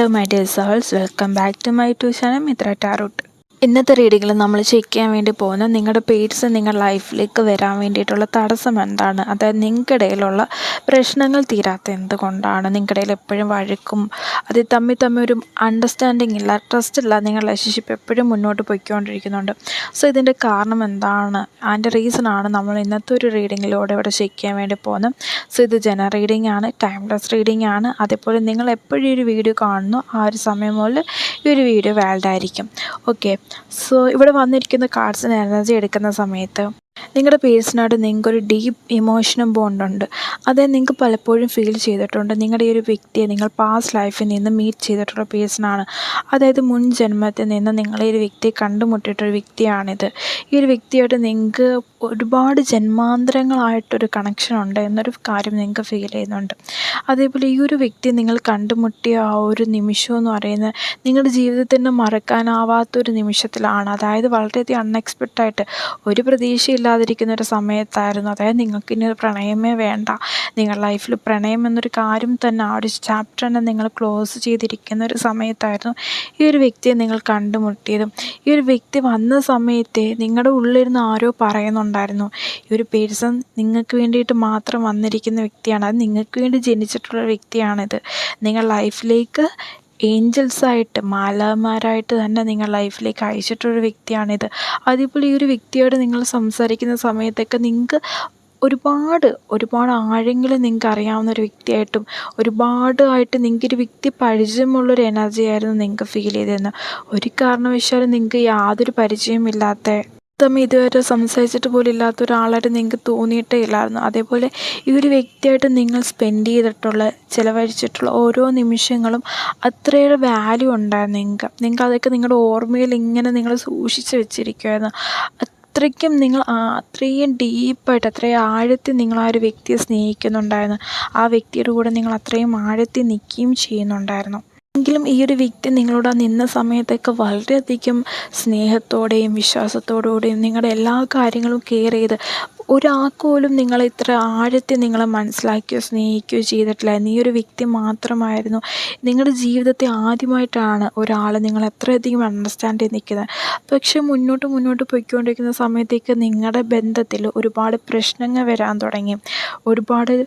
Hello my dear souls welcome back to my tuition Mitra tarot ഇന്നത്തെ റീഡിങ്ങിൽ നമ്മൾ check ചെയ്യാൻ വേണ്ടി പോകുന്ന നിങ്ങളുടെ പേഴ്സ് നിങ്ങളുടെ ലൈഫിലേക്ക് വരാൻ വേണ്ടിയിട്ടുള്ള തടസ്സം എന്താണ്? അതായത് നിങ്ങളുടെ ഇടയിലുള്ള പ്രശ്നങ്ങൾ തീരാത്ത എന്തുകൊണ്ടാണ്? നിങ്ങളുടെ ഇടയിൽ എപ്പോഴും വഴക്കും അത് തമ്മിൽ തമ്മിൽ ഒരു അണ്ടർസ്റ്റാൻഡിങ് ഇല്ല ട്രസ്റ്റ് ഇല്ല നിങ്ങളുടെ റിലേഷൻഷിപ്പ് എപ്പോഴും മുന്നോട്ട് പോയിക്കൊണ്ടിരിക്കുന്നുണ്ട്. സോ ഇതിന്റെ കാരണം എന്താണ്? അതിന്റെ റീസണാണ് നമ്മൾ ഇന്നത്തെ ഒരു റീഡിങ്ങിലൂടെ ഇവിടെ ചെക്ക് ചെയ്യാൻ വേണ്ടി പോകുന്നത്. സോ ഇത് ജനറൽ റീഡിംഗ് ആണ് ടൈംലെസ് റീഡിംഗ് ആണ്. അതേപോലെ നിങ്ങൾ എപ്പോഴും ഒരു വീഡിയോ കാണുന്നു ആ ഒരു സമയം മുതൽ ഈ ഒരു വീഡിയോ വാലിഡ് ആയിരിക്കും. ഓക്കെ സോ ഇവിടെ വന്നിരിക്കുന്ന കാർഡ്സിന് എനർജി എടുക്കുന്ന സമയത്ത് നിങ്ങളുടെ പേഴ്സണായിട്ട് നിങ്ങൾക്കൊരു ഡീപ്പ് ഇമോഷനും ബോണ്ടുണ്ട് അത് നിങ്ങൾക്ക് പലപ്പോഴും ഫീൽ ചെയ്തിട്ടുണ്ട്. നിങ്ങളുടെ ഈ ഒരു വ്യക്തിയെ നിങ്ങൾ പാസ്റ്റ് ലൈഫിൽ നിന്ന് മീറ്റ് ചെയ്തിട്ടുള്ള പേഴ്സണാണ് അതായത് മുൻ ജന്മത്തിൽ നിന്ന് നിങ്ങളെ ഒരു വ്യക്തിയെ കണ്ടുമുട്ടിയിട്ടൊരു വ്യക്തിയാണിത്. ഈ ഒരു വ്യക്തിയായിട്ട് നിങ്ങൾക്ക് ഒരുപാട് ജന്മാന്തരങ്ങളായിട്ടൊരു കണക്ഷൻ ഉണ്ട് എന്നൊരു കാര്യം നിങ്ങൾക്ക് ഫീൽ ചെയ്യുന്നുണ്ട്. അതേപോലെ ഈ ഒരു വ്യക്തി നിങ്ങൾ കണ്ടുമുട്ടിയ ആ ഒരു നിമിഷം എന്ന് പറയുന്നത് നിങ്ങളുടെ ജീവിതത്തിൽ നിന്ന് മറക്കാനാവാത്തൊരു നിമിഷത്തിലാണ്. അതായത് വളരെയധികം അൺഎക്സ്പെക്റ്റായിട്ട് ഒരു ഒരു പ്രതീക്ഷയില്ലാതിരിക്കുന്ന ഒരു സമയത്തായിരുന്നു. അതായത് നിങ്ങൾക്ക് ഇനി ഒരു പ്രണയമേ വേണ്ട. നിങ്ങളുടെ ലൈഫിൽ പ്രണയം എന്നൊരു കാര്യം തന്നെ ആ ഒരു ചാപ്റ്റർ തന്നെ നിങ്ങൾ ക്ലോസ് ചെയ്തിരിക്കുന്ന ഒരു സമയത്തായിരുന്നു ഈ ഒരു വ്യക്തിയെ നിങ്ങൾ കണ്ടുമുട്ടിയതും. ഈ ഒരു വ്യക്തി വന്ന സമയത്തെ നിങ്ങളുടെ ഉള്ളിരുന്ന് ആരോ പറയുന്നുണ്ടായിരുന്നു. ഈ ഒരു പേഴ്സൺ നിങ്ങൾക്ക് വേണ്ടിയിട്ട് മാത്രം വന്നിരിക്കുന്ന വ്യക്തിയാണ്. അത് നിങ്ങൾക്ക് വേണ്ടി ജനിച്ചിട്ടുള്ള വ്യക്തിയാണിത്. നിങ്ങൾ ലൈഫിലേക്ക് ഏഞ്ചൽസായിട്ട് മാലാമാരായിട്ട് തന്നെ നിങ്ങൾ ലൈഫിലേക്ക് അയച്ചിട്ടൊരു വ്യക്തിയാണിത്. അതേപോലെ ഈ ഒരു വ്യക്തിയോട് നിങ്ങൾ സംസാരിക്കുന്ന സമയത്തൊക്കെ നിങ്ങൾക്ക് ഒരുപാട് ഒരുപാട് ആഴങ്ങളിൽ നിങ്ങൾക്ക് അറിയാവുന്ന ഒരു വ്യക്തിയായിട്ടും ഒരുപാട് ആയിട്ട് നിങ്ങൾക്കൊരു വ്യക്തി പരിചയമുള്ളൊരു എനർജി ആയിരുന്നു നിങ്ങൾക്ക് ഫീൽ ചെയ്തിരുന്നത്. ഒരു കാരണവശാലും നിങ്ങൾക്ക് യാതൊരു പരിചയമില്ലാത്ത തമ്മിൽ ഇതുവരെ സംസാരിച്ചിട്ട് പോലും ഇല്ലാത്ത ഒരാളായിട്ട് നിങ്ങൾക്ക് തോന്നിയിട്ടേ ഇല്ലായിരുന്നു. അതേപോലെ ഈ ഒരു വ്യക്തിയായിട്ട് നിങ്ങൾ സ്പെൻഡ് ചെയ്തിട്ടുള്ള ചിലവഴിച്ചിട്ടുള്ള ഓരോ നിമിഷങ്ങളും അത്രയേറെ വാല്യൂ ഉണ്ടായിരുന്നു നിങ്ങൾക്ക്. നിങ്ങൾക്ക് അതൊക്കെ നിങ്ങളുടെ ഓർമ്മയിൽ ഇങ്ങനെ നിങ്ങൾ സൂക്ഷിച്ച് വെച്ചിരിക്കുമായിരുന്നു അത്രയ്ക്കും നിങ്ങൾ അത്രയും ഡീപ്പായിട്ട് അത്രയും ആഴത്തിൽ നിങ്ങൾ ആ ഒരു വ്യക്തിയെ സ്നേഹിക്കുന്നുണ്ടായിരുന്നു. ആ വ്യക്തിയുടെ കൂടെ നിങ്ങൾ അത്രയും ആഴത്തിൽ നിൽക്കുകയും ചെയ്യുന്നുണ്ടായിരുന്നു. എങ്കിലും ഈ ഒരു വ്യക്തി നിങ്ങളോട് നിന്ന സമയത്തൊക്കെ വളരെയധികം സ്നേഹത്തോടെയും വിശ്വാസത്തോടുകൂടിയും നിങ്ങളുടെ എല്ലാ കാര്യങ്ങളും കെയർ ചെയ്ത് ഒരാൾക്ക് പോലും നിങ്ങളെ ഇത്ര ആഴത്തിൽ നിങ്ങളെ മനസ്സിലാക്കിയോ സ്നേഹിക്കുകയോ ചെയ്തിട്ടില്ല. നീ ഒരു വ്യക്തി മാത്രമായിരുന്നു. നിങ്ങളുടെ ജീവിതത്തെ ആദ്യമായിട്ടാണ് ഒരാൾ നിങ്ങൾ എത്രയധികം അണ്ടർസ്റ്റാൻഡ് ചെയ്ത് നിൽക്കുന്നത്. പക്ഷേ മുന്നോട്ട് മുന്നോട്ട് പോയിക്കൊണ്ടിരിക്കുന്ന സമയത്തേക്ക് നിങ്ങളുടെ ബന്ധത്തിൽ ഒരുപാട് പ്രശ്നങ്ങൾ വരാൻ തുടങ്ങി. ഒരുപാട്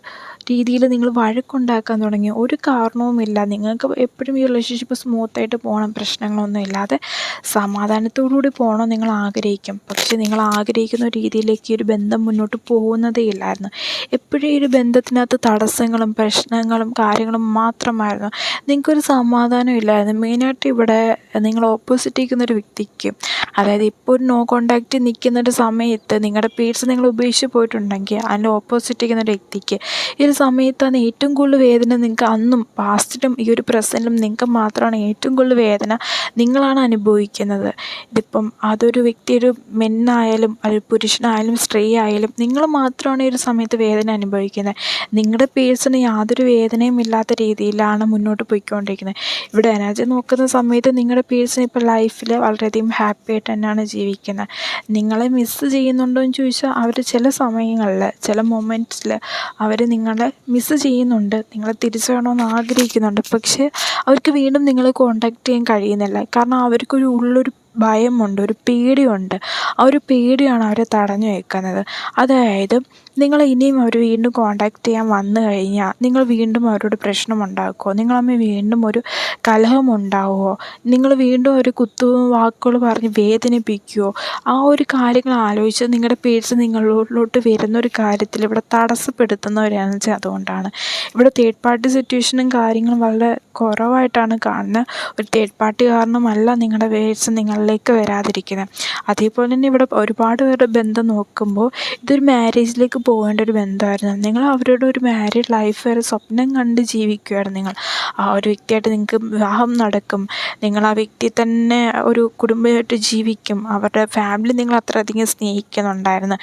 രീതിയിൽ നിങ്ങൾ വഴക്കുണ്ടാക്കാൻ തുടങ്ങി. ഒരു കാരണവുമില്ല നിങ്ങൾക്ക് എപ്പോഴും ഈ റിലേഷൻഷിപ്പ് സ്മൂത്തായിട്ട് പോകണം. പ്രശ്നങ്ങളൊന്നും ഇല്ലാതെ സമാധാനത്തോടുകൂടി പോകണം. നിങ്ങൾ ആഗ്രഹിക്കും. പക്ഷേ നിങ്ങൾ ആഗ്രഹിക്കുന്ന രീതിയിലേക്ക് ഒരു ബന്ധം മുന്നോട്ട് പോകുന്നതേ ഇല്ലായിരുന്നു. എപ്പോഴും ഈ ഒരു ബന്ധത്തിനകത്ത് തടസ്സങ്ങളും പ്രശ്നങ്ങളും കാര്യങ്ങളും മാത്രമായിരുന്നു. നിങ്ങൾക്കൊരു സമാധാനം ഇല്ലായിരുന്നു. മെയിനായിട്ട് ഇവിടെ നിങ്ങൾ ഓപ്പോസിറ്റ് നിൽക്കുന്ന ഒരു വ്യക്തിക്ക് അതായത് ഇപ്പോൾ ഒരു നോ കോണ്ടാക്റ്റ് നിൽക്കുന്ന ഒരു സമയത്ത് നിങ്ങളുടെ പേഴ്സ് നിങ്ങൾ ഉപേക്ഷിച്ച് പോയിട്ടുണ്ടെങ്കിൽ അതിന്റെ ഓപ്പോസിറ്റ് നിൽക്കുന്ന ഒരു വ്യക്തിക്ക് ഈ ഒരു സമയത്താണ് ഏറ്റവും കൂടുതൽ വേദന നിങ്ങൾക്ക് അന്നും പാസ്റ്റിലും ഈ ഒരു പ്രസന്റിലും നിങ്ങൾക്ക് മാത്രമാണ് ഏറ്റവും കൂടുതൽ വേദന നിങ്ങളാണ് അനുഭവിക്കുന്നത്. ഇതിപ്പം അതൊരു വ്യക്തി ഒരു മെന്നായാലും ഒരു പുരുഷനായാലും സ്ത്രീ ആയാലും നിങ്ങൾ മാത്രമാണ് ഈ ഒരു സമയത്ത് വേദന അനുഭവിക്കുന്നത്. നിങ്ങളുടെ പേഴ്സണ് യാതൊരു വേദനയും ഇല്ലാത്ത രീതിയിലാണ് മുന്നോട്ട് പോയിക്കൊണ്ടിരിക്കുന്നത്. ഇവിടെ എനർജി നോക്കുന്ന സമയത്ത് നിങ്ങളുടെ പേഴ്സൺ ഇപ്പോൾ ലൈഫിൽ വളരെയധികം ഹാപ്പി ആയിട്ട് തന്നെയാണ് ജീവിക്കുന്നത്. നിങ്ങളെ മിസ്സ് ചെയ്യുന്നുണ്ടോ എന്ന് ചോദിച്ചാൽ അവർ ചില സമയങ്ങളിൽ ചില മൊമെന്റ്സിൽ അവർ നിങ്ങളെ മിസ്സ് ചെയ്യുന്നുണ്ട്. നിങ്ങളെ തിരിച്ചു വേണമെന്ന് ആഗ്രഹിക്കുന്നുണ്ട്. പക്ഷേ അവർക്ക് വീണ്ടും നിങ്ങളെ കോണ്ടാക്ട് ചെയ്യാൻ കഴിയുന്നില്ല. കാരണം അവർക്കൊരു ഉള്ളൊരു ഭയമുണ്ട് ഒരു പേടിയുണ്ട്. ആ ഒരു പേടിയാണ് അവരെ തടഞ്ഞു വെക്കുന്നത്. അതായത് നിങ്ങൾ ഇനിയും അവർ വീണ്ടും കോണ്ടാക്ട് ചെയ്യാൻ വന്നു കഴിഞ്ഞാൽ നിങ്ങൾ വീണ്ടും അവരോട് പ്രശ്നമുണ്ടാക്കുമോ നിങ്ങളമ്മ വീണ്ടും ഒരു കലഹം ഉണ്ടാവുമോ നിങ്ങൾ വീണ്ടും ഒരു കുത്തു വാക്കുകൾ പറഞ്ഞ് വേദനിപ്പിക്കുമോ ആ ഒരു കാര്യങ്ങൾ ആലോചിച്ച് നിങ്ങളുടെ പേഴ്സ് നിങ്ങളിലോട്ട് വരുന്ന ഒരു കാര്യത്തിൽ ഇവിടെ തടസ്സപ്പെടുത്തുന്നവരാണെന്ന് വെച്ചാൽ അതുകൊണ്ടാണ്. ഇവിടെ തേർഡ് പാർട്ടി സിറ്റുവേഷനും കാര്യങ്ങളും വളരെ കുറവായിട്ടാണ് കാണുന്നത് ഒരു തേർഡ് പാർട്ടി കാരണമല്ല നിങ്ങളുടെ പേഴ്സ് നിങ്ങളിലേക്ക് വരാതിരിക്കുന്നത് അതേപോലെ തന്നെ ഇവിടെ ഒരുപാട് പേരുടെ ബന്ധം നോക്കുമ്പോൾ ഇതൊരു മാരേജിലേക്ക് പോകേണ്ട ഒരു ബന്ധമായിരുന്നു. നിങ്ങൾ അവരുടെ ഒരു മാരീഡ് ലൈഫ് വരെ സ്വപ്നം കണ്ട് ജീവിക്കുകയാണ് നിങ്ങൾ. ആ ഒരു വ്യക്തിയായിട്ട് നിങ്ങൾക്ക് വിവാഹം നടക്കും. നിങ്ങൾ ആ വ്യക്തി തന്നെ ഒരു കുടുംബമായിട്ട് ജീവിക്കും. അവരുടെ ഫാമിലി നിങ്ങൾ അത്രയധികം സ്നേഹിക്കുന്നുണ്ടായിരുന്നു.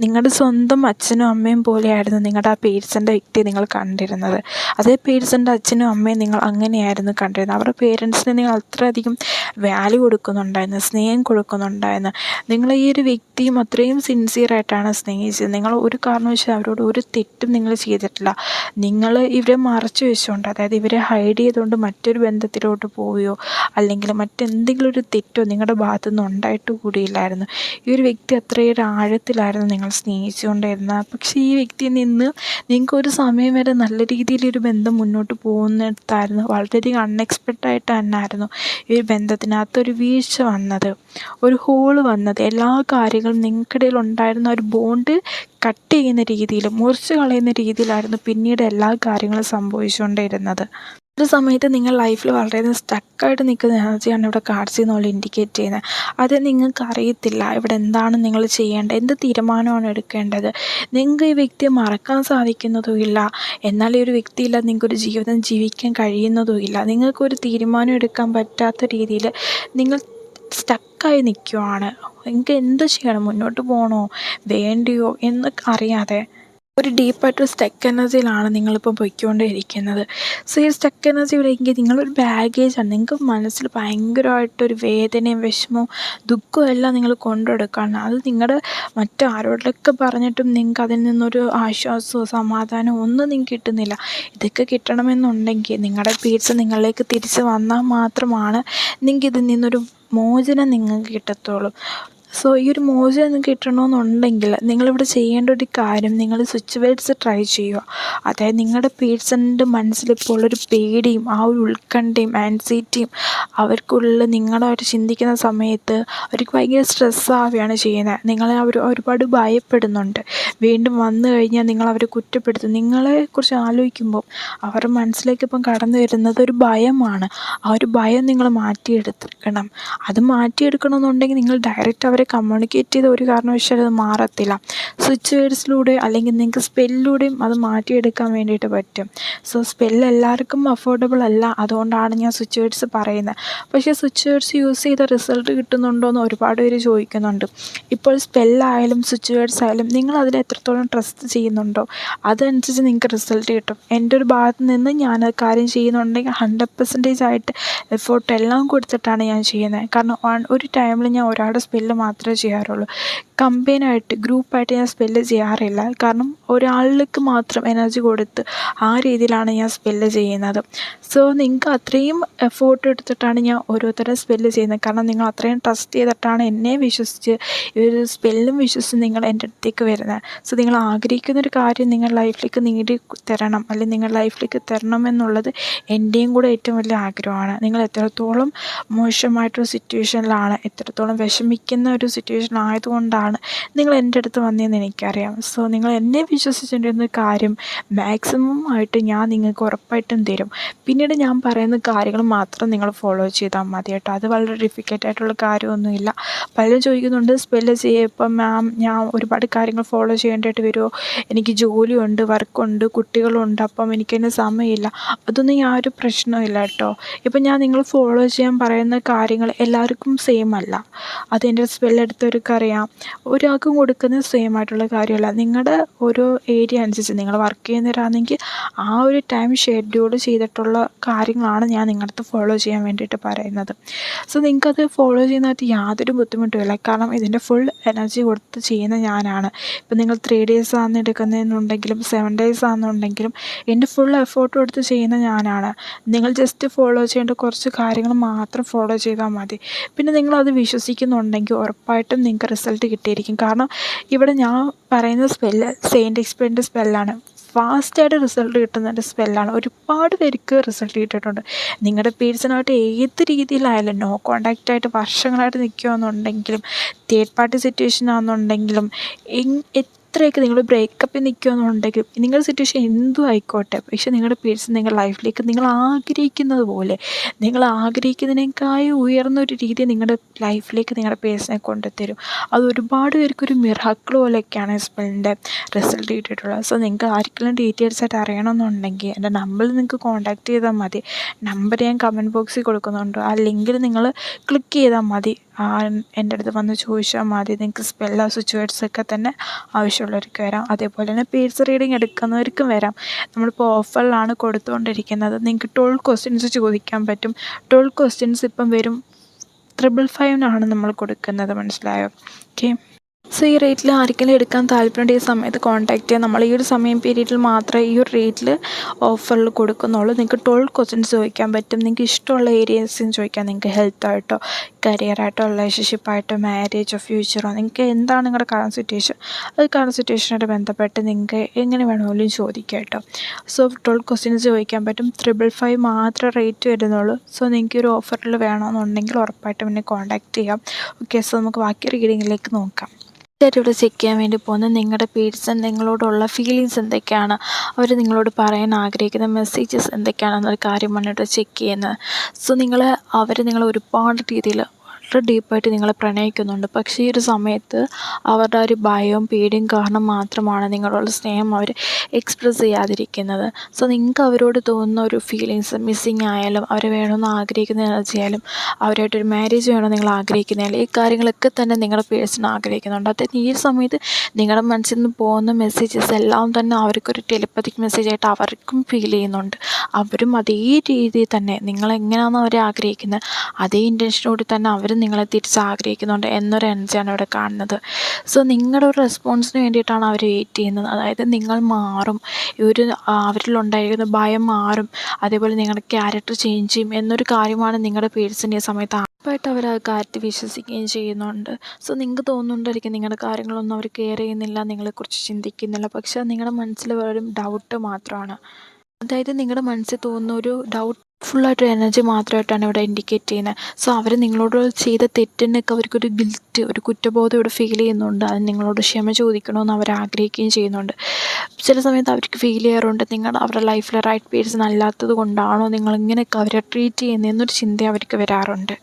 നിങ്ങളുടെ സ്വന്തം അച്ഛനും അമ്മയും പോലെയായിരുന്നു നിങ്ങളുടെ ആ പേഴ്സന്റെ വ്യക്തി നിങ്ങൾ കണ്ടിരുന്നത്. അതേ പേഴ്സന്റെ അച്ഛനും അമ്മയും നിങ്ങൾ അങ്ങനെയായിരുന്നു കണ്ടിരുന്നത്. അവരുടെ പേരൻസിനെ നിങ്ങൾ അത്രയധികം വാല്യൂ കൊടുക്കുന്നുണ്ടായിരുന്നു സ്നേഹം കൊടുക്കുന്നുണ്ടായിരുന്നു. നിങ്ങൾ ഈ ഒരു വ്യക്തിയും അത്രയും സിൻസിയറായിട്ടാണ് സ്നേഹിച്ചത്. നിങ്ങൾ ഒരു കാരണവശാലും അവരോട് ഒരു തെറ്റും നിങ്ങൾ ചെയ്തിട്ടില്ല. നിങ്ങൾ ഇവരെ മറച്ചു വെച്ചുകൊണ്ട് അതായത് ഇവരെ ഹൈഡ് ചെയ്തുകൊണ്ട് മറ്റൊരു ബന്ധത്തിലോട്ട് പോവുകയോ അല്ലെങ്കിൽ മറ്റെന്തെങ്കിലും ഒരു തെറ്റോ നിങ്ങളുടെ ഭാഗത്തു നിന്ന് ഉണ്ടായിട്ട് കൂടിയില്ലായിരുന്നു. ഈ ഒരു വ്യക്തി അത്രയേറെ ആഴത്തിലായിരുന്നു നിങ്ങൾ സ്നേഹിച്ചുകൊണ്ടിരുന്നത്. പക്ഷേ ഈ വ്യക്തിയിൽ നിന്ന് നിങ്ങൾക്ക് ഒരു സമയം വരെ നല്ല രീതിയിലൊരു ബന്ധം മുന്നോട്ട് പോകുന്നിടത്തായിരുന്നു. വളരെയധികം അൺഎക്സ്പെക്റ്റ് ആയിട്ട് തന്നെയായിരുന്നു ഈ ഒരു ബന്ധത്തിനകത്തൊരു വീഴ്ച വന്നത് ഒരു ഹോൾ വന്നത്. എല്ലാ കാര്യങ്ങളും നിങ്ങൾക്കിടയിൽ ഉണ്ടായിരുന്ന ഒരു ബോണ്ട് കട്ട് ചെയ്യുന്ന രീതിയിൽ മുറിച്ച് കളയുന്ന രീതിയിലായിരുന്നു പിന്നീട് എല്ലാ കാര്യങ്ങളും സംഭവിച്ചുകൊണ്ടിരുന്നത് ഒരു സമയത്ത് നിങ്ങൾ ലൈഫിൽ വളരെയധികം സ്റ്റക്കായിട്ട് നിൽക്കുന്ന എനർജിയാണ് ഇവിടെ കാർഡ്സ് എന്നുള്ള ഇൻഡിക്കേറ്റ് ചെയ്യുന്നത്. അത് നിങ്ങൾക്ക് അറിയത്തില്ല. ഇവിടെ എന്താണ് നിങ്ങൾ ചെയ്യേണ്ടത്? എന്ത് തീരുമാനമാണ് എടുക്കേണ്ടത്? നിങ്ങൾക്ക് ഈ വ്യക്തിയെ മറക്കാൻ സാധിക്കുന്നതും ഇല്ല. എന്നാൽ ഈ ഒരു വ്യക്തിയില്ല നിങ്ങൾക്കൊരു ജീവിതം ജീവിക്കാൻ കഴിയുന്നതും ഇല്ല. നിങ്ങൾക്കൊരു തീരുമാനം എടുക്കാൻ പറ്റാത്ത രീതിയിൽ നിങ്ങൾ സ്റ്റക്കായി നിൽക്കുവാണ് എനിക്ക് എന്ത് ചെയ്യണം? മുന്നോട്ട് പോകണോ വേണ്ടിയോ? എന്ന് അറിയാതെ ഒരു ഡീപ്പായിട്ടൊരു സ്റ്റെക്ക് എനർജിയിലാണ് നിങ്ങളിപ്പോൾ പൊയ്ക്കൊണ്ടേയിരിക്കുന്നത്. സോ ഈ സ്റ്റെക്ക് എനർജി ഇവിടെയെങ്കിൽ നിങ്ങളൊരു ബാഗേജാണ്. നിങ്ങൾക്ക് മനസ്സിൽ ഭയങ്കരമായിട്ടൊരു വേദനയും വിഷമവും ദുഃഖവും എല്ലാം നിങ്ങൾ കൊണ്ടുനടക്കുകയാണ് അത് നിങ്ങളുടെ മറ്റാരോടൊക്കെ പറഞ്ഞിട്ടും നിങ്ങൾക്ക് അതിൽ നിന്നൊരു ആശ്വാസമോ സമാധാനമോ ഒന്നും നിങ്ങൾക്ക് കിട്ടുന്നില്ല. ഇതൊക്കെ കിട്ടണമെന്നുണ്ടെങ്കിൽ നിങ്ങളുടെ പീഡ്സ് നിങ്ങളിലേക്ക് തിരിച്ച് വന്നാൽ മാത്രമാണ് നിങ്ങൾക്ക് ഇതിൽ നിന്നൊരു മോചനം നിങ്ങൾക്ക് കിട്ടത്തുള്ളൂ. സോ ഈ ഒരു മോചനം കിട്ടണമെന്നുണ്ടെങ്കിൽ നിങ്ങളിവിടെ ചെയ്യേണ്ട ഒരു കാര്യം നിങ്ങൾ സ്വിച്ച് വേർഡ്സ് ട്രൈ ചെയ്യുക. അതായത് നിങ്ങളുടെ പേഴ്സണിന്റെ മനസ്സിലിപ്പോൾ ഉള്ളൊരു പേടിയും ആ ഒരു ഉത്കണ്ഠയും ആൻസൈറ്റിയും അവർക്കുള്ളിൽ നിങ്ങളവർ ചിന്തിക്കുന്ന സമയത്ത് അവർക്ക് ഭയങ്കര സ്ട്രെസ് ആവുകയാണ് ചെയ്യുന്നത്. നിങ്ങളെ അവർ ഒരുപാട് ഭയപ്പെടുന്നുണ്ട്. വീണ്ടും വന്നു കഴിഞ്ഞാൽ നിങ്ങൾ അവരെ കുറ്റപ്പെടുത്തും. നിങ്ങളെക്കുറിച്ച് ആലോചിക്കുമ്പോൾ അവരുടെ മനസ്സിലേക്ക് ഇപ്പം കടന്നു വരുന്നത് ഒരു ഭയമാണ്. ആ ഒരു ഭയം നിങ്ങൾ മാറ്റിയെടുത്തിരിക്കണം അത് മാറ്റിയെടുക്കണമെന്നുണ്ടെങ്കിൽ നിങ്ങൾ ഡയറക്റ്റ് അവരെ കമ്മ്യൂണിക്കേറ്റ് ചെയ്ത ഒരു കാരണവശാലും അത് മാറത്തില്ല. സ്വിച്ച് വേർഡ്സിലൂടെ അല്ലെങ്കിൽ നിങ്ങൾക്ക് സ്പെല്ലിലൂടെയും അത് മാറ്റിയെടുക്കാൻ വേണ്ടിയിട്ട് പറ്റും. സോ സ്പെല്ല് എല്ലാവർക്കും അഫോർഡബിൾ അല്ല. അതുകൊണ്ടാണ് ഞാൻ സ്വിച്ച് വേർഡ്സ് പറയുന്നത്. പക്ഷേ സ്വിച്ച് വേർഡ്സ് യൂസ് ചെയ്ത റിസൾട്ട് കിട്ടുന്നുണ്ടോ എന്ന് ഒരുപാട് പേര് ചോദിക്കുന്നുണ്ട്. ഇപ്പോൾ സ്പെല്ലായാലും സ്വിച്ച് വേർഡ്സ് ആയാലും നിങ്ങൾ അതിൽ എത്രത്തോളം ട്രസ്റ്റ് ചെയ്യുന്നുണ്ടോ അതനുസരിച്ച് നിങ്ങൾക്ക് റിസൾട്ട് കിട്ടും. എന്റെ ഒരു ഭാഗത്ത് നിന്ന് ഞാൻ കാര്യം ചെയ്യുന്നുണ്ടെങ്കിൽ ഹൺഡ്രഡ് പെർസെന്റേജ് ആയിട്ട് എഫോർട്ട് എല്ലാം കൊടുത്തിട്ടാണ് ഞാൻ ചെയ്യുന്നത്. കാരണം ഒരു ടൈമിൽ ഞാൻ ഒരാളുടെ സ്പെല്ല് മാത്രമേ ചെയ്യാറുള്ളൂ. കമ്പൈനായിട്ട് ഗ്രൂപ്പായിട്ട് ഞാൻ സ്പെല്ല് ചെയ്യാറില്ല. കാരണം ഒരാൾക്ക് മാത്രം എനർജി കൊടുത്ത് ആ രീതിയിലാണ് ഞാൻ സ്പെല്ല് ചെയ്യുന്നത്. സോ നിങ്ങൾക്ക് അത്രയും എഫേർട്ട് എടുത്തിട്ടാണ് ഞാൻ ഓരോരുത്തരും സ്പെല്ല് ചെയ്യുന്നത്. കാരണം നിങ്ങൾ അത്രയും ട്രസ്റ്റ് ചെയ്തിട്ടാണ് എന്നെ വിശ്വസിച്ച് ഈ ഒരു സ്പെല്ലും വിശ്വസിച്ച് നിങ്ങൾ എന്റെ അടുത്തേക്ക് വരുന്നത് സോ നിങ്ങൾ ആഗ്രഹിക്കുന്ന ഒരു കാര്യം നിങ്ങൾ ലൈഫിലേക്ക് നേടി തരണം. അല്ലെങ്കിൽ നിങ്ങൾ ലൈഫിലേക്ക് തരണം എന്നുള്ളത് എന്റെയും കൂടെ ഏറ്റവും വലിയ ആഗ്രഹമാണ്. നിങ്ങൾ എത്രത്തോളം മോശമായിട്ടൊരു സിറ്റുവേഷനിലാണ് എത്രത്തോളം വിഷമിക്കുന്ന ഒരു സിറ്റുവേഷൻ ആയതുകൊണ്ടാണ് നിങ്ങൾ എന്റെ അടുത്ത് വന്നതെന്ന് എനിക്കറിയാം. സോ നിങ്ങൾ എന്നെ വിശ്വസിച്ചിരുന്ന കാര്യം മാക്സിമം ആയിട്ട് ഞാൻ നിങ്ങൾക്ക് ഉറപ്പായിട്ടും തരും. പിന്നീട് ഞാൻ പറയുന്ന കാര്യങ്ങൾ മാത്രം നിങ്ങൾ ഫോളോ ചെയ്താൽ മതി കേട്ടോ. അത് വളരെ ഡിഫിക്കൽട്ട് ആയിട്ടുള്ള കാര്യമൊന്നുമില്ല. പലരും ചോദിക്കുന്നുണ്ട് സ്പെല്ല് ചെയ്യുക ഇപ്പം മാം ഞാൻ ഒരുപാട് കാര്യങ്ങൾ ഫോളോ ചെയ്യേണ്ടതായിട്ട് വരുമോ എനിക്ക് ജോലിയുണ്ട് വർക്കുണ്ട് കുട്ടികളുണ്ട് അപ്പം എനിക്കതിന് സമയമില്ല. അതൊന്നും യാതൊരു പ്രശ്നമില്ല കേട്ടോ. ഇപ്പം ഞാൻ നിങ്ങൾ ഫോളോ ചെയ്യാൻ പറയുന്ന കാര്യങ്ങൾ എല്ലാവർക്കും സെയിം അല്ല. അതെന്റെ സ്പെല്ലെടുത്തവർക്ക് അറിയാം. ഒരാൾക്കും കൊടുക്കുന്നത് സെയിം ആയിട്ടുള്ള കാര്യമല്ല. നിങ്ങളുടെ ഓരോ ഏരിയ അനുസരിച്ച് നിങ്ങൾ വർക്ക് ചെയ്യുന്നവരാണെങ്കിൽ ആ ഒരു ടൈം ഷെഡ്യൂൾ ചെയ്തിട്ടുള്ള കാര്യങ്ങളാണ് ഞാൻ നിങ്ങളുടെ അടുത്ത് ഫോളോ ചെയ്യാൻ വേണ്ടിയിട്ട് പറയുന്നത്. സോ നിങ്ങൾക്കത് ഫോളോ ചെയ്യുന്നതിനകത്ത് യാതൊരു ബുദ്ധിമുട്ടുമില്ല കാരണം ഇതിന്റെ ഫുൾ എനർജി കൊടുത്ത് ചെയ്യുന്ന ഞാനാണ്. ഇപ്പം നിങ്ങൾ ത്രീ ഡേയ്സ് ആണ് എടുക്കുന്നതെന്നുണ്ടെങ്കിലും സെവൻ ഡേയ്സ് ആണെന്നുണ്ടെങ്കിലും എന്റെ ഫുൾ എഫേർട്ട് കൊടുത്ത് ചെയ്യുന്ന ഞാനാണ്. നിങ്ങൾ ജസ്റ്റ് ഫോളോ ചെയ്യേണ്ട കുറച്ച് കാര്യങ്ങൾ മാത്രം ഫോളോ ചെയ്താൽ മതി. പിന്നെ നിങ്ങളത് വിശ്വസിക്കുന്നുണ്ടെങ്കിൽ ഉറപ്പായിട്ടും നിങ്ങൾക്ക് റിസൾട്ട് കിട്ടിയിരിക്കും കാരണം ഇവിടെ ഞാൻ പറയുന്ന സ്പെല്ല് സെയിന്റ് എക്സ്പെരിന്റെ സ്പെല്ലാണ് ഫാസ്റ്റായിട്ട് റിസൾട്ട് കിട്ടുന്ന ഒരു സ്പെല്ലാണ് ഒരുപാട് പേർക്ക് റിസൾട്ട് കിട്ടിയിട്ടുണ്ട്. നിങ്ങളുടെ പേഴ്സണായിട്ട് ഏത് രീതിയിലായാലും നോ കോണ്ടാക്റ്റ് ആയിട്ട് വർഷങ്ങളായിട്ട് നിൽക്കുകയെന്നുണ്ടെങ്കിലും തേർഡ് പാർട്ടി സിറ്റുവേഷൻ ആണെന്നുണ്ടെങ്കിലും എത്രയൊക്കെ നിങ്ങൾ ബ്രേക്കപ്പിൽ നിൽക്കുകയെന്നുണ്ടെങ്കിൽ നിങ്ങളുടെ സിറ്റുവേഷൻ എന്തും ആയിക്കോട്ടെ. പക്ഷേ നിങ്ങളുടെ പേഴ്സൺ നിങ്ങളുടെ ലൈഫിലേക്ക് നിങ്ങൾ ആഗ്രഹിക്കുന്നത് പോലെ നിങ്ങൾ ആഗ്രഹിക്കുന്നതിനേക്കാൾ ഉയർന്നൊരു രീതി നിങ്ങളുടെ ലൈഫിലേക്ക് നിങ്ങളുടെ പേഴ്സണെ കൊണ്ടുത്തരും അത് ഒരുപാട് പേർക്കൊരു മിറാക്കിൾ പോലെയൊക്കെയാണ് ഹസ്ബൻഡിന്റെ റിസൾട്ട് കിട്ടിയിട്ടുള്ളത്. സോ നിങ്ങൾക്ക് ആർക്കെങ്കിലും ഡീറ്റെയിൽസ് ആയിട്ട് അറിയണമെന്നുണ്ടെങ്കിൽ എന്റെ നമ്പറിൽ നിങ്ങൾക്ക് കോൺടാക്ട് ചെയ്താൽ മതി. നമ്പർ ഞാൻ കമന്റ് ബോക്സിൽ കൊടുക്കുന്നുണ്ട്. ആ ലിങ്കിൽ നിങ്ങൾ ക്ലിക്ക് ചെയ്താൽ മതി. എന്റെ അടുത്ത് വന്ന് ചോദിച്ചാൽ മതി. നിങ്ങൾക്ക് വേർഡ്സ് ഒക്കെ തന്നെ ആവശ്യമുള്ളവർക്ക് വരാം. അതേപോലെ തന്നെ പേഴ്സ് റീഡിങ് എടുക്കുന്നവർക്കും വരാം. നമ്മളിപ്പോൾ ഓഫറിലാണ് കൊടുത്തുകൊണ്ടിരിക്കുന്നത് നിങ്ങൾക്ക് ട്വൽവ് ക്വസ്റ്റ്യൻസ് ചോദിക്കാൻ പറ്റും. ട്വൽവ് ക്വസ്റ്റ്യൻസ് ഇപ്പം വരും ട്രിപ്പിൾ ഫൈവിനാണ് നമ്മൾ കൊടുക്കുന്നത്. മനസ്സിലായോ? ഓക്കെ സോ ഈ റേറ്റിൽ ആർക്കെങ്കിലും എടുക്കാൻ താല്പര്യമുണ്ട് ഈ സമയത്ത് കോൺടാക്റ്റ് ചെയ്യാം. നമ്മൾ ഈ ഒരു സമയം പീരീഡിൽ മാത്രമേ ഈ ഒരു റേറ്റിൽ ഓഫറിൽ കൊടുക്കുന്നുള്ളൂ. നിങ്ങൾക്ക് ട്വൽവ് ക്വസ്റ്റ്യൻസ് ചോദിക്കാൻ പറ്റും. നിങ്ങൾക്ക് ഇഷ്ടമുള്ള ഏരിയസിന് ചോദിക്കാം. നിങ്ങൾക്ക് ഹെൽത്തായിട്ടോ കരിയറായിട്ടോ റിലേഷൻഷിപ്പായിട്ടോ മാരേജോ ഫ്യൂച്ചറോ നിങ്ങൾക്ക് എന്താണ് നിങ്ങളുടെ കറണ്ട് സിറ്റുവേഷൻ അത് കറണ്ട് സിറ്റുവേഷനായിട്ട് ബന്ധപ്പെട്ട് നിങ്ങൾക്ക് എങ്ങനെ വേണമെങ്കിലും ചോദിക്കാം കേട്ടോ. സോ ട്വൽവ് ക്വസ്റ്റ്യൻസ് ചോദിക്കാൻ പറ്റും. ത്രിബിൾ ഫൈവ് മാത്രമേ റേറ്റ് വരുന്നുള്ളൂ. സോ നിങ്ങൾക്ക് ഒരു ഓഫറിൽ വേണമെന്നുണ്ടെങ്കിൽ ഉറപ്പായിട്ടും എന്നെ കോൺടാക്റ്റ് ചെയ്യാം. ഓക്കെ സോ നമുക്ക് ബാക്കി റീഡിങ്ങിലേക്ക് നോക്കാം. ഇവിടെ ചെക്ക് ചെയ്യാൻ വേണ്ടി പോകുന്നത് നിങ്ങളുടെ പേഴ്സൺ നിങ്ങളോടുള്ള ഫീലിങ്സ് എന്തൊക്കെയാണ്? അവർ നിങ്ങളോട് പറയാൻ ആഗ്രഹിക്കുന്ന മെസ്സേജസ് എന്തൊക്കെയാണെന്നൊരു കാര്യമാണ് ഇവിടെ ചെക്ക് ചെയ്യുന്നത്. സോ നിങ്ങൾ അവർ നിങ്ങളെ ഒരുപാട് രീതിയിൽ വളരെ ഡീപ്പായിട്ട് നിങ്ങളെ പ്രണയിക്കുന്നുണ്ട്. പക്ഷേ ഈ ഒരു സമയത്ത് അവരുടെ ഒരു ഭയവും പേടിയും കാരണം മാത്രമാണ് നിങ്ങളുടെ സ്നേഹം അവർ എക്സ്പ്രസ് ചെയ്യാതിരിക്കുന്നത്. സോ നിങ്ങൾക്ക് അവരോട് തോന്നുന്ന ഒരു ഫീലിങ്സ് മിസ്സിങ് ആയാലും അവരെ വേണമെന്ന് ആഗ്രഹിക്കുന്ന എനർജിയായാലും അവരായിട്ടൊരു മാരേജ് വേണമെന്ന് നിങ്ങൾ ആഗ്രഹിക്കുന്നതായാലും ഈ കാര്യങ്ങളൊക്കെ തന്നെ നിങ്ങളുടെ പേഴ്സണൽ ആഗ്രഹിക്കുന്നുണ്ട്. അതായത് ഈ സമയത്ത് നിങ്ങളുടെ മനസ്സിൽ നിന്ന് പോകുന്ന മെസ്സേജസ് എല്ലാം തന്നെ അവർക്കൊരു ടെലിപ്പതിക് മെസ്സേജായിട്ട് അവർക്കും ഫീൽ ചെയ്യുന്നുണ്ട്. അവരും അതേ രീതിയിൽ തന്നെ നിങ്ങളെങ്ങനെയാണെന്ന് അവരെ ആഗ്രഹിക്കുന്നത് അതേ ഇന്റൻഷനോട് തന്നെ അവരും നിങ്ങളെ തിരിച്ച് ആഗ്രഹിക്കുന്നുണ്ട് എന്നൊരു എനർജിയാണ് ഇവിടെ കാണുന്നത്. സോ നിങ്ങളുടെ ഒരു റെസ്പോൺസിന് വേണ്ടിയിട്ടാണ് അവർ വെയിറ്റ് ചെയ്യുന്നത്. അതായത് നിങ്ങൾ മാറും. ഒരു അവരിലുണ്ടായിരിക്കുന്ന ഭയം മാറും. അതേപോലെ നിങ്ങളുടെ ക്യാരക്ടർ ചേഞ്ച് ചെയ്യും എന്നൊരു കാര്യമാണ് നിങ്ങളുടെ പേഴ്സിന്റെ സമയത്ത് ഉറപ്പായിട്ട് അവർ ആ കാര്യത്തിൽ വിശ്വസിക്കുകയും ചെയ്യുന്നുണ്ട്. സോ നിങ്ങൾക്ക് തോന്നുന്നുണ്ടായിരിക്കും നിങ്ങളുടെ കാര്യങ്ങളൊന്നും അവർ കെയർ ചെയ്യുന്നില്ല നിങ്ങളെക്കുറിച്ച് ചിന്തിക്കുന്നില്ല. പക്ഷേ നിങ്ങളുടെ മനസ്സിൽ വെറും ഡൗട്ട് മാത്രമാണ്. അതായത് നിങ്ങളുടെ മനസ്സിൽ തോന്നുന്ന ഒരു ഡൗട്ട് ഫുള്ളായിട്ടൊരു എനർജി മാത്രമായിട്ടാണ് ഇവിടെ ഇൻഡിക്കേറ്റ് ചെയ്യുന്നത്. സോ അവർ നിങ്ങളോട് ചെയ്ത തെറ്റിനൊക്കെ അവർക്കൊരു ഗിൽറ്റ് ഒരു കുറ്റബോധം ഇവിടെ ഫീൽ ചെയ്യുന്നുണ്ട്. അത് നിങ്ങളോട് ക്ഷമ ചോദിക്കണമെന്ന് അവർ ആഗ്രഹിക്കുകയും ചെയ്യുന്നുണ്ട്. ചില സമയത്ത് അവർക്ക് ഫീൽ ചെയ്യാറുണ്ട്. നിങ്ങൾ അവരുടെ ലൈഫിലെ റൈറ്റ് പേഴ്സൺ അല്ലാത്തത് കൊണ്ടാണോ നിങ്ങളിങ്ങനെയൊക്കെ അവരെ ട്രീറ്റ് ചെയ്യുന്നതെന്നൊരു ചിന്ത അവർക്ക് വരാറുണ്ട്.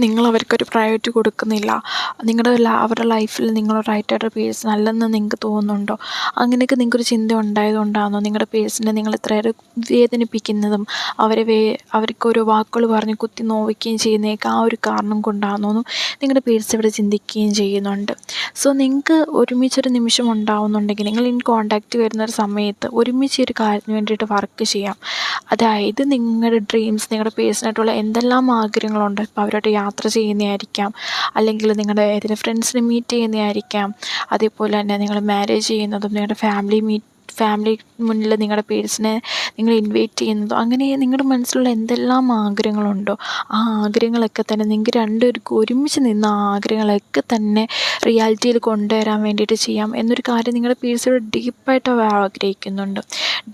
നിങ്ങൾ അവർക്കൊരു പ്രയോറിറ്റി കൊടുക്കുന്നില്ല. നിങ്ങളുടെ അവരുടെ ലൈഫിൽ നിങ്ങൾ റൈറ്റായിട്ട് പേഴ്സൺ അല്ലെന്ന് നിങ്ങൾക്ക് തോന്നുന്നുണ്ടോ? അങ്ങനെയൊക്കെ നിങ്ങൾക്കൊരു ചിന്ത ഉണ്ടായതുകൊണ്ടാണോ നിങ്ങളുടെ പേഴ്സണിനെ നിങ്ങൾ ഇത്രയേറെ വേദനിപ്പിക്കുന്നതും അവരെ വേ അവർക്കൊരു വാക്കുകൾ പറഞ്ഞ് കുത്തി നോവിക്കുകയും ചെയ്യുന്നതൊക്കെ ആ ഒരു കാരണം കൊണ്ടാണോ നിങ്ങളുടെ പേഴ്സ് ഇവിടെ ചിന്തിക്കുകയും ചെയ്യുന്നുണ്ട്. സോ നിങ്ങൾക്ക് ഒരുമിച്ചൊരു നിമിഷം ഉണ്ടാവുന്നുണ്ടെങ്കിൽ നിങ്ങൾ ഇൻ കോണ്ടാക്റ്റ് വരുന്ന ഒരു സമയത്ത് ഒരുമിച്ച് ഒരു കാര്യത്തിന് വേണ്ടിയിട്ട് വർക്ക് ചെയ്യാം. അതായത് നിങ്ങളുടെ ഡ്രീംസ് നിങ്ങളുടെ പേഴ്സണായിട്ടുള്ള എന്തെല്ലാം ആഗ്രഹങ്ങളുണ്ട് ഇപ്പോൾ അവരുടെ യാത്ര ചെയ്യുന്നതായിരിക്കാം. അല്ലെങ്കിൽ നിങ്ങളുടെ ഏതെങ്കിലും ഫ്രണ്ട്സിനെ മീറ്റ് ചെയ്യുന്നതായിരിക്കാം. അതേപോലെ തന്നെ നിങ്ങൾ മാരേജ് ചെയ്യുന്നതും നിങ്ങളുടെ ഫാമിലി മീറ്റ് ഫാമിലി മുന്നിൽ നിങ്ങളുടെ പേഴ്സിനെ നിങ്ങൾ ഇൻവൈറ്റ് ചെയ്യുന്നതോ അങ്ങനെ നിങ്ങളുടെ മനസ്സിലുള്ള എന്തെല്ലാം ആഗ്രഹങ്ങളുണ്ടോ ആ ആഗ്രഹങ്ങളൊക്കെ തന്നെ നിങ്ങൾക്ക് രണ്ടുപേർക്കും ഒരുമിച്ച് നിന്ന് ആ ആഗ്രഹങ്ങളൊക്കെ തന്നെ റിയാലിറ്റിയിൽ കൊണ്ടുവരാൻ വേണ്ടിയിട്ട് ചെയ്യാം എന്നൊരു കാര്യം നിങ്ങളുടെ പേഴ്സിലൂടെ ഡീപ്പായിട്ട് അവർ ആഗ്രഹിക്കുന്നുണ്ട്.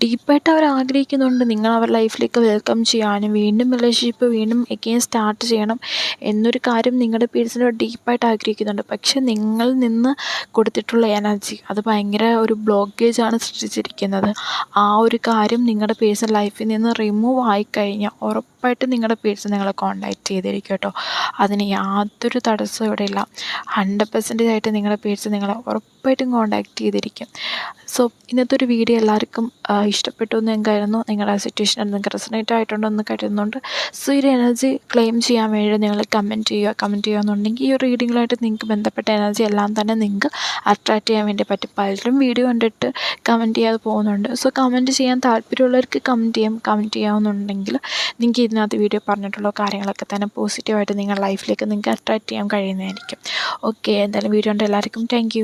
ഡീപ്പായിട്ട് അവർ ആഗ്രഹിക്കുന്നുണ്ട് നിങ്ങൾ അവർ ലൈഫിലേക്ക് വെൽക്കം ചെയ്യാനും വീണ്ടും റിലേഷൻഷിപ്പ് വീണ്ടും എഗെയിൻ സ്റ്റാർട്ട് ചെയ്യണം എന്നൊരു കാര്യം നിങ്ങളുടെ പേഴ്സിനോട് ഡീപ്പായിട്ട് ആഗ്രഹിക്കുന്നുണ്ട്. പക്ഷേ നിങ്ങൾ നിന്ന് കൊടുത്തിട്ടുള്ള എനർജി അത് ഭയങ്കര ഒരു ബ്ലോക്കേജാണ് സൃഷ്ടിച്ചിരിക്കുന്നത് ആ ഒരു കാര്യം നിങ്ങളുടെ പേഴ്സണൽ ലൈഫിൽ നിന്ന് റിമൂവ് ആയിക്കഴിഞ്ഞാൽ ഉറപ്പായിട്ടും നിങ്ങളുടെ പേഴ്സ് നിങ്ങളെ കോൺടാക്റ്റ് ചെയ്തിരിക്കും കേട്ടോ. അതിന് യാതൊരു തടസ്സവും ഇവിടെ ഇല്ല. ഹൺഡ്രഡ് പെർസെന്റേജ് ആയിട്ട് നിങ്ങളുടെ പേഴ്സ് നിങ്ങളെ ഉറപ്പായിട്ടും കോൺടാക്റ്റ് ചെയ്തിരിക്കും. സോ ഇന്നത്തെ ഒരു വീഡിയോ എല്ലാവർക്കും ഇഷ്ടപ്പെട്ടു എന്ന് ഞാൻ കരുതുന്നു. നിങ്ങളുടെ സിറ്റുവേഷൻ നിങ്ങൾക്ക് റെസണേറ്റ് ആയിട്ടുണ്ടോ എന്ന് കരുതുന്നുണ്ട്. സോ ഈ എനർജി ക്ലെയിം ചെയ്യാൻ വേണ്ടി നിങ്ങൾ കമന്റ് ചെയ്യുക. കമന്റ് ചെയ്യുകയെന്നുണ്ടെങ്കിൽ ഈ റീഡിങ്ങുമായിട്ട് നിങ്ങൾക്ക് ബന്ധപ്പെട്ട എനർജി എല്ലാം തന്നെ നിങ്ങൾക്ക് അട്രാക്റ്റ് ചെയ്യാൻ വേണ്ടി പറ്റും. പലരും വീഡിയോ കണ്ടിട്ട് കമന്റ് ചെയ്യാതെ പോകുന്നുണ്ട്. സോ കമന്റ് ചെയ്യാൻ താല്പര്യമുള്ളവർക്ക് കമന്റ് ചെയ്യാം. കമന്റ് ചെയ്യാമെന്നുണ്ടെങ്കിൽ നിങ്ങൾക്ക് ഇതിനകത്ത് വീഡിയോ പറഞ്ഞിട്ടുള്ള കാര്യങ്ങളൊക്കെ തന്നെ പോസിറ്റീവായിട്ട് നിങ്ങളുടെ ലൈഫിലേക്ക് നിങ്ങൾക്ക് അട്രാക്റ്റ് ചെയ്യാൻ കഴിയുന്നതായിരിക്കും. ഓക്കെ എന്തായാലും വീഡിയോ ഉണ്ട് എല്ലാവർക്കും താങ്ക്